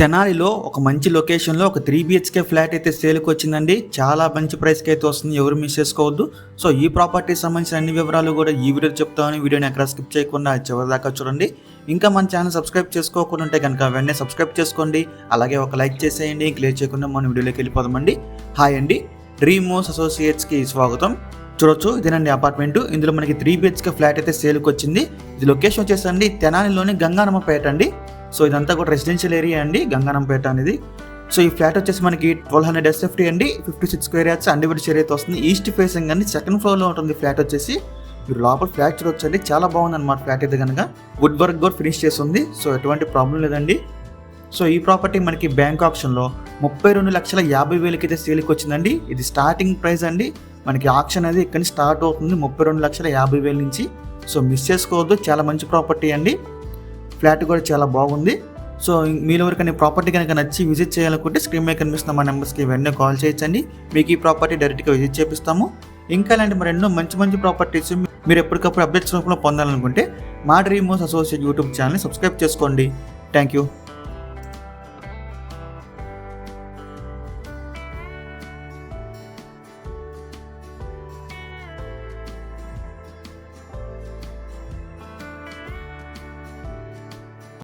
తెనాలిలో ఒక మంచి లొకేషన్లో ఒక త్రీ బిహెచ్కే ఫ్లాట్ అయితే సేల్కి వచ్చిందండి. చాలా మంచి ప్రైస్కి అయితే వస్తుంది. ఎవరు మిస్ చేసుకోవద్దు. సో ఈ ప్రాపర్టీ సంబంధించిన అన్ని వివరాలు కూడా ఈ వీడియో చెప్తామని వీడియోని ఎక్కడ స్కిప్ చేయకుండా చివరి దాకా చూడండి. ఇంకా మన ఛానల్ సబ్స్క్రైబ్ చేసుకోకుండా ఉంటే కనుక వెంటనే సబ్స్క్రైబ్ చేసుకోండి. అలాగే ఒక లైక్ చేసేయండి. క్లియర్ చేయకుండా మన వీడియోలోకి వెళ్ళిపోదామండి. హాయ్ అండి. డ్రీమోస్ అసోసియేట్స్కి స్వాగతం. చూడొచ్చు ఇదేనండి అపార్ట్మెంట్. ఇందులో మనకి త్రీ బిహెచ్కే ఫ్లాట్ అయితే సేల్కి వచ్చింది. ఇది లొకేషన్ వచ్చేసండి తెనాలిలోని గంగానమ్మపేట అండి. సో ఇదంతా కూడా రెసిడెన్షియల్ ఏరియా అండి గంగానంపేట అనేది. సో ఈ ఫ్లాట్ వచ్చేసి మనకి ట్వెల్వ్ హండ్రెడ్ ఎస్ఎఫ్టీ అండి fifty six square yards undivided share అయితే వస్తుంది. ఈస్ట్ ఫేసింగ్ అండి సెకండ్ ఫ్లోర్లో ఉంటుంది ఫ్లాట్ వచ్చేసి. మీరు లోపల ఫ్లాట్ చూడొచ్చండి చాలా బాగుంది అనమాట ఫ్లాట్ అయితే కనుక వుడ్ వర్క్ కూడా ఫినిష్ చేసి ఉంది సో ఎటువంటి ప్రాబ్లం లేదండి. సో ఈ ప్రాపర్టీ మనకి బ్యాంక్ ఆప్షన్లో ముప్పై రెండు లక్షల యాభై వేలకి అయితే సేల్కి వచ్చిందండి. ఇది స్టార్టింగ్ ప్రైస్ అండి. మనకి ఆప్షన్ అనేది ఇక్కడ స్టార్ట్ అవుతుంది ముప్పై రెండు లక్షల యాభై వేల నుంచి. సో మిస్ చేసుకోవద్దు చాలా మంచి ప్రాపర్టీ అండి. ఫ్లాట్ కూడా చాలా బాగుంది. సో మీరు ఎవరికైనా ప్రాపర్టీ కనుక నచ్చి విజిట్ చేయాలనుకుంటే స్క్రీన్ మీద కనిపిస్తున్న మా నెంబర్స్కి వెంటనే కాల్ చేయొచ్చండి. మీకు ఈ ప్రాపర్టీ డైరెక్ట్గా విజిట్ చేపిస్తాము. ఇంకా ఇలాంటి మరెన్నో మంచి మంచి ప్రాపర్టీస్ మీరు ఎప్పటికప్పుడు అప్డేట్స్ రూపంలో పొందాలనుకుంటే మా డ్రీమోస్ అసోసియేట్ యూట్యూబ్ ఛానల్ని సబ్స్క్రైబ్ చేసుకోండి. Thank you